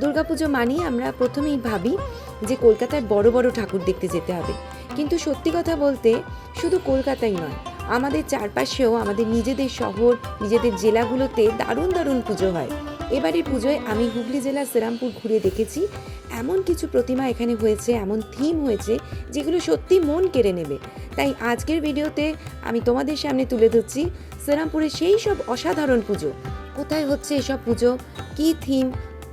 দুর্গাপুজো মানেই আমরা প্রথমেই ভাবি যে কলকাতার বড় বড় ঠাকুর দেখতে যেতে হবে। কিন্তু সত্যি কথা বলতে শুধু কলকাতাই নয়, আমাদের চারপাশেও আমাদের নিজেদের শহর, নিজেদের জেলাগুলোতে দারুণ দারুণ পুজো হয়। এবারের পুজোয় আমি হুগলি জেলার শ্রীরামপুর ঘুরে দেখেছি, এমন কিছু প্রতিমা এখানে হয়েছে, এমন থিম হয়েছে যেগুলো সত্যি মন কেড়ে নেবে। তাই আজকের ভিডিওতে আমি তোমাদের সামনে তুলে ধরছি শ্রীরামপুরের সেই সব অসাধারণ পুজো। কোথায় হচ্ছে এসব পুজো? কী থিম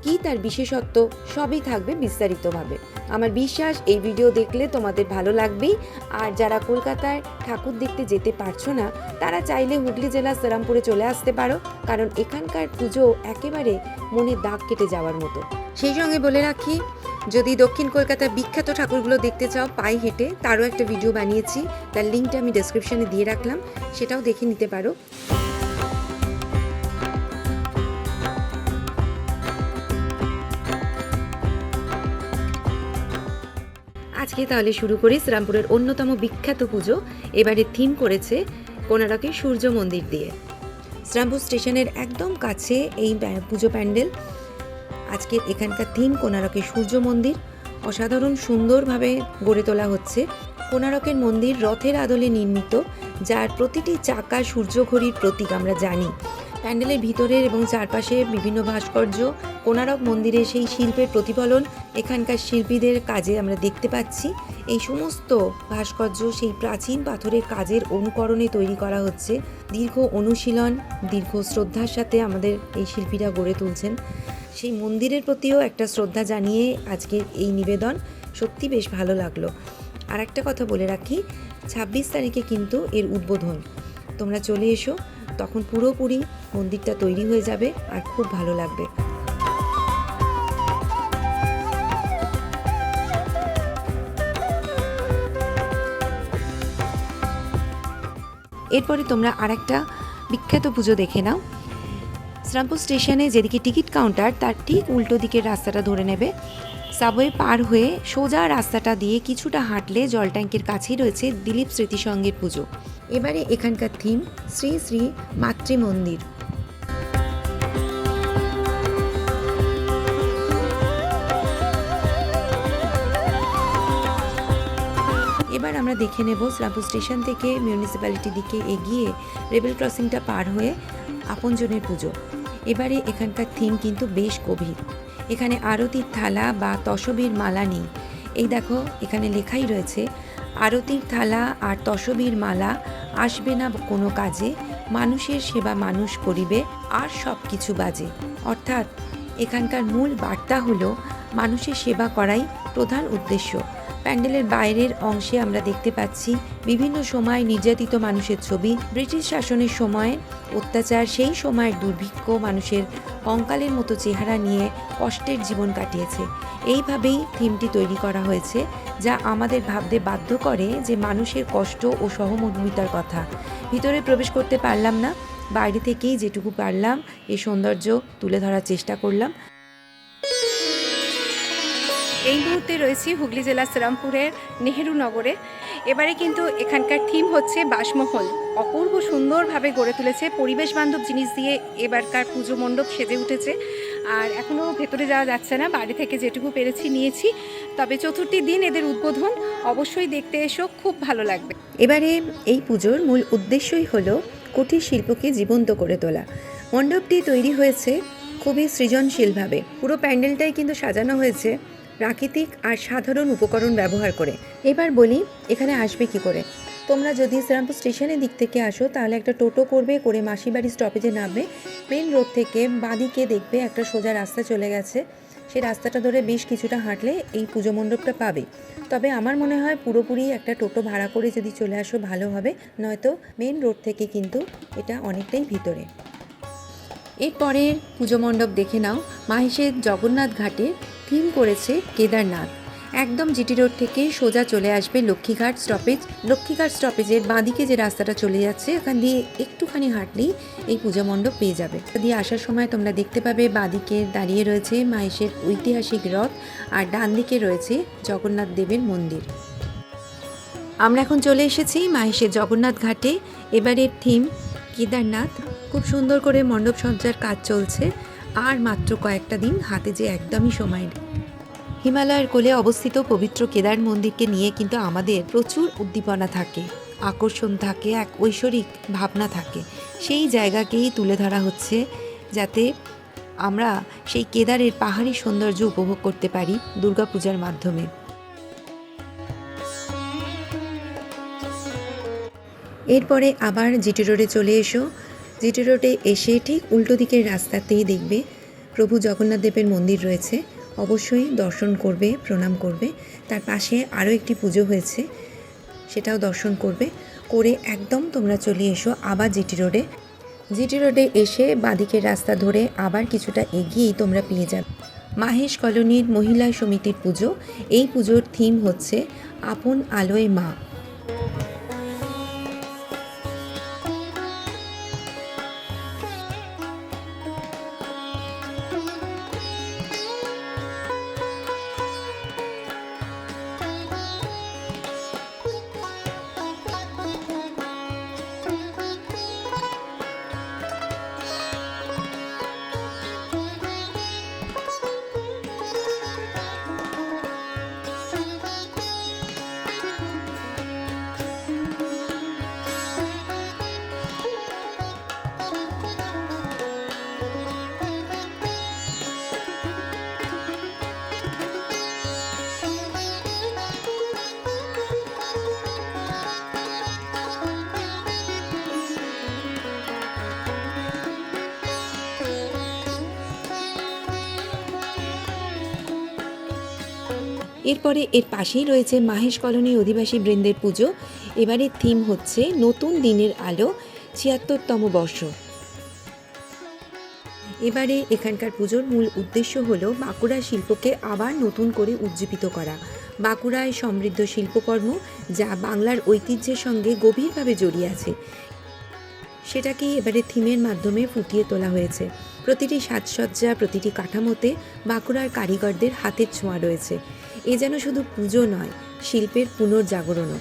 কী তার বিশেষত্ব সবই থাকবে বিস্তারিতভাবে। আমার বিশ্বাস, এই ভিডিও দেখলে তোমাদের ভালো লাগবেই। আর যারা কলকাতায় ঠাকুর দেখতে যেতে পারছ না, তারা চাইলে হুগলি জেলার শ্রীরামপুরে চলে আসতে পারো। কারণ এখানকার পুজো একেবারে মনে দাগ কেটে যাওয়ার মতো। সেই সঙ্গে বলে রাখি, যদি দক্ষিণ কলকাতার বিখ্যাত ঠাকুরগুলো দেখতে চাও, পায়ে হেঁটে, তারও একটা ভিডিও বানিয়েছি। তার লিঙ্কটা আমি ডেসক্রিপশনে দিয়ে রাখলাম, সেটাও দেখে নিতে পারো। আজকে তাহলে শুরু করি শ্রীরামপুরের অন্যতম বিখ্যাত পুজো। এবারে থিম করেছে কোনারকের সূর্য মন্দির দিয়ে। শ্রীরামপুর স্টেশনের একদম কাছে এই পুজো প্যান্ডেল। আজকে এখানকার থিম কোনারকের সূর্য মন্দির। অসাধারণ সুন্দরভাবে গড়ে তোলা হচ্ছে। কোনারকের মন্দির রথের আদলে নির্মিত, যার প্রতিটি চাকা সূর্যঘড়ির প্রতীক আমরা জানি। প্যান্ডেলের ভিতরের এবং চারপাশে বিভিন্ন ভাস্কর্য কোনারক মন্দিরে সেই শিল্পের প্রতিফলন এখানকার শিল্পীদের কাজে আমরা দেখতে পাচ্ছি। এই সমস্ত ভাস্কর্য সেই প্রাচীন পাথরের কাজের অনুকরণে তৈরি করা হচ্ছে। দীর্ঘ অনুশীলন, দীর্ঘ শ্রদ্ধার সাথে আমাদের এই শিল্পীরা গড়ে তুলছেন। সেই মন্দিরের প্রতিও একটা শ্রদ্ধা জানিয়ে আজকের এই নিবেদন সত্যি বেশ ভালো লাগল। আর একটা কথা বলে রাখি, ছাব্বিশ তারিখে কিন্তু এর উদ্বোধন। তোমরা চলে এসো তখন পুরোপুরি মন্দিরটা তৈরি হয়ে যাবে আর খুব ভালো লাগবে। এরপরে তোমরা আরেকটা বিখ্যাত পুজো দেখে নাও। শ্রামপুর স্টেশনে যেদিকে টিকিট কাউন্টার, তার ঠিক উল্টো দিকের রাস্তাটা ধরে নেবে। সাবওয়ে পার হয়ে সোজা রাস্তাটা দিয়ে কিছুটা হাঁটলে জল ট্যাঙ্কের কাছেই রয়েছে দিলীপ স্মৃতিসঙ্গের পুজো। এবারে এখানকার থিম শ্রী শ্রী মাতৃ মন্দির এবার আমরা দেখে নেব শ্রীরামপুর স্টেশন থেকে মিউনিসিপ্যালিটির দিকে এগিয়ে রেবেল ক্রসিংটা পার হয়ে আপনজনের পুজো। এবারে এখানকার থিম কিন্তু বেশ গভীর। এখানে আরতির থালা বা তসবির মালা নেই। এই দেখো, এখানে লেখাই রয়েছে, আরতির থালা আর তসবির মালা, আসবে না কোনো কাজে, মানুষের সেবা মানুষ করিবে, আর সব কিছু বাজে। অর্থাৎ এখানকার মূল বার্তা হলো, মানুষের সেবা করাই প্রধান উদ্দেশ্য। প্যান্ডেলের বাইরের অংশে আমরা দেখতে পাচ্ছি বিভিন্ন সময় নির্যাতিত মানুষের ছবি। ব্রিটিশ শাসনের সময় অত্যাচার, সেই সময়ের দুর্ভিক্ষ মানুষের কঙ্কালের মতো চেহারা নিয়ে কষ্টের জীবন কাটিয়েছে। এইভাবেই থিমটি তৈরি করা হয়েছে, যা আমাদের ভাবতে বাধ্য করে যে মানুষের কষ্ট ও সহমর্মিতার কথা। ভিতরে প্রবেশ করতে পারলাম না, বাইরে থেকেই যেটুকু পারলাম এই সৌন্দর্য তুলে ধরার চেষ্টা করলাম। এই মুহূর্তে রয়েছি হুগলি জেলার শ্রীরামপুরের নেহেরু নগরে। এবারে কিন্তু এখানকার থিম হচ্ছে বাসমহল। অপূর্ব সুন্দরভাবে গড়ে তুলেছে পরিবেশ বান্ধব জিনিস দিয়ে এবারকার পুজো মণ্ডপ সেজে উঠেছে। আর এখনও ভেতরে যাওয়া যাচ্ছে না, বাড়ি থেকে যেটুকু পেরেছি নিয়েছি। তবে চতুর্থী দিন এদের উদ্বোধন, অবশ্যই দেখতে এসো, খুব ভালো লাগবে। এবারে এই পুজোর মূল উদ্দেশ্যই হলো কুটির শিল্পকে জীবন্ত করে তোলা। মণ্ডপটি তৈরি হয়েছে খুবই সৃজনশীলভাবে। পুরো প্যান্ডেলটাই কিন্তু সাজানো হয়েছে। প্রাকৃতিক আর সাধারণ উপকরণ ব্যবহার করে। এবার বলি, এখানে আসবে কি করে? তোমরা যদি শ্রীরামপুর স্টেশনের দিক থেকে আসো, তাহলে একটা টোটো করবে করে মাসিবাড়ি স্টপেজে নামবে। মেন রোড থেকে বাঁদিকে দেখবে একটা সোজা রাস্তা চলে গেছে। সেই রাস্তাটা ধরে বেশ কিছুটা হাঁটলে এই পুজো মণ্ডপটা পাবে। তবে আমার মনে হয় পুরোপুরি একটা টোটো ভাড়া করে যদি চলে আসো ভালো হবে, নয়তো মেন রোড থেকে কিন্তু এটা অনেকটাই ভিতরে। এরপরের পুজো মণ্ডপ দেখে নাও। মাহেশের জগন্নাথ ঘাটে থিম করেছে কেদারনাথ। একদম জিটি রোড থেকে সোজা চলে আসবে লক্ষ্মীঘাট স্টপেজ। লক্ষ্মীঘাট স্টপেজের বাঁদিকে যে রাস্তাটা চলে যাচ্ছে, ওখান দিয়ে একটুখানি হাঁটলেই এই পূজা মণ্ডপ পেয়ে যাবে। দিয়ে আসার সময় তোমরা দেখতে পাবে বাঁদিকে দাঁড়িয়ে রয়েছে মাহেশের ঐতিহাসিক রথ আর ডান দিকে রয়েছে জগন্নাথ দেবের মন্দির। আমরা এখন চলে এসেছি মাহেশের জগন্নাথ ঘাটে। এবারের থিম কেদারনাথ। খুব সুন্দর করে মণ্ডপ সজ্জার কাজ চলছে। আর মাত্র কয়েকটা দিন হাতে যে একদমই সময়। হিমালয়ের কোলে অবস্থিত পবিত্র কেদার মন্দিরকে নিয়ে কিন্তু আমাদের প্রচুর উদ্দীপনা থাকে, আকর্ষণ থাকে, এক ঐশ্বরিক ভাবনা থাকে। সেই জায়গাকেই তুলে ধরা হচ্ছে যাতে আমরা সেই কেদারের পাহাড়ি সৌন্দর্য উপভোগ করতে পারি দুর্গাপূজার মাধ্যমে। এরপরে আবার জিটি রোডে চলে এসো। জিটি রোডে এসে ঠিক উল্টো দিকের রাস্তাতেই দেখবে প্রভু জগন্নাথ দেবের মন্দির রয়েছে। অবশ্যই দর্শন করবে, প্রণাম করবে। তার পাশে আরও একটি পুজো হয়েছে, সেটাও দর্শন করবে। করে একদম তোমরা চলে এসো আবার জিটি রোডে। জিটি রোডে এসে বাঁদিকের রাস্তা ধরে আবার কিছুটা এগিয়েই তোমরা পেয়ে যাবে। মাহেশ কলোনির মহিলা সমিতির পুজো। এই পুজোর থিম হচ্ছে আপন আলোয় মা। এরপরে এর পাশেই রয়েছে মাহেশ কলোনি অধিবাসী বৃন্দের পুজো। এবারের থিম হচ্ছে নতুন দিনের আলো, ছিয়াত্তরতম বর্ষ। এবারে এখানকার পুজোর মূল উদ্দেশ্য হল বাঁকুড়া শিল্পকে আবার নতুন করে উজ্জীবিত করা। বাঁকুড়ায় সমৃদ্ধ শিল্পকর্ম যা বাংলার ঐতিহ্যের সঙ্গে গভীরভাবে জড়িয়ে আছে। সেটাকেই এবারে থিমের মাধ্যমে ফুটিয়ে তোলা হয়েছে। প্রতিটি সাজসজ্জা, প্রতিটি কাঠামোতে বাঁকুড়ার কারিগরদের হাতের ছোঁয়া রয়েছে। এ যেন শুধু পুজো নয় শিল্পের পুনর্জাগরণও।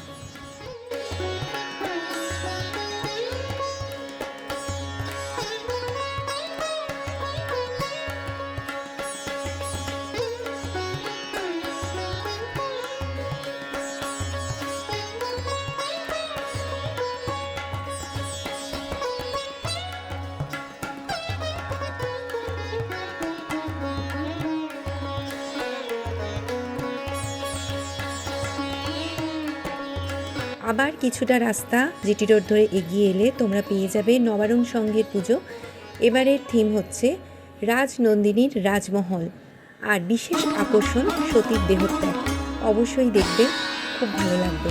আবার কিছুটা রাস্তা জিটি রোড ধরে এগিয়ে এলে তোমরা পেয়ে যাবে নবারুণ সংঘের পুজো। এবারের থিম হচ্ছে রাজনন্দিনীর রাজমহল আর বিশেষ আকর্ষণ সতীর দেহত্যাগ। অবশ্যই দেখবে, খুব ভালো লাগবে।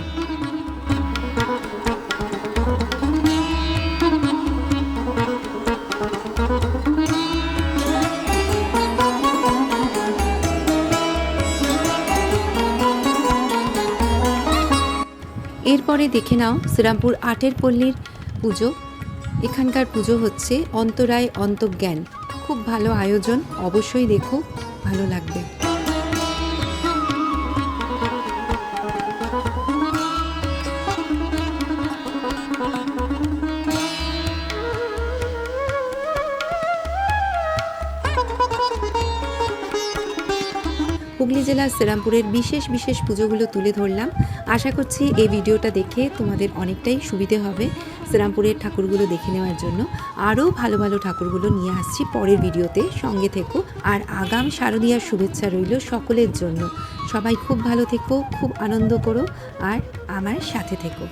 এরপরে দেখে নাও শ্রীরামপুর আটের পল্লীর পুজো। এখানকার পুজো হচ্ছে অন্তরায় অন্তজ্ঞান। খুব ভালো আয়োজন, অবশ্যই দেখো, ভালো লাগবে। হুগলি জেলার শ্রীরামপুরের বিশেষ বিশেষ পুজোগুলো তুলে ধরলাম। আশা করছি এই ভিডিওটা দেখে তোমাদের অনেকটাই সুবিধে হবে শ্রীরামপুরের ঠাকুরগুলো দেখে নেওয়ার জন্য। আরও ভালো ভালো ঠাকুরগুলো নিয়ে আসছি পরের ভিডিওতে। সঙ্গে থেকো। আর আগাম শারদীয়ার শুভেচ্ছা রইল সকলের জন্য। সবাই খুব ভালো থেকো, খুব আনন্দ করো, আর আমার সাথে থেকো।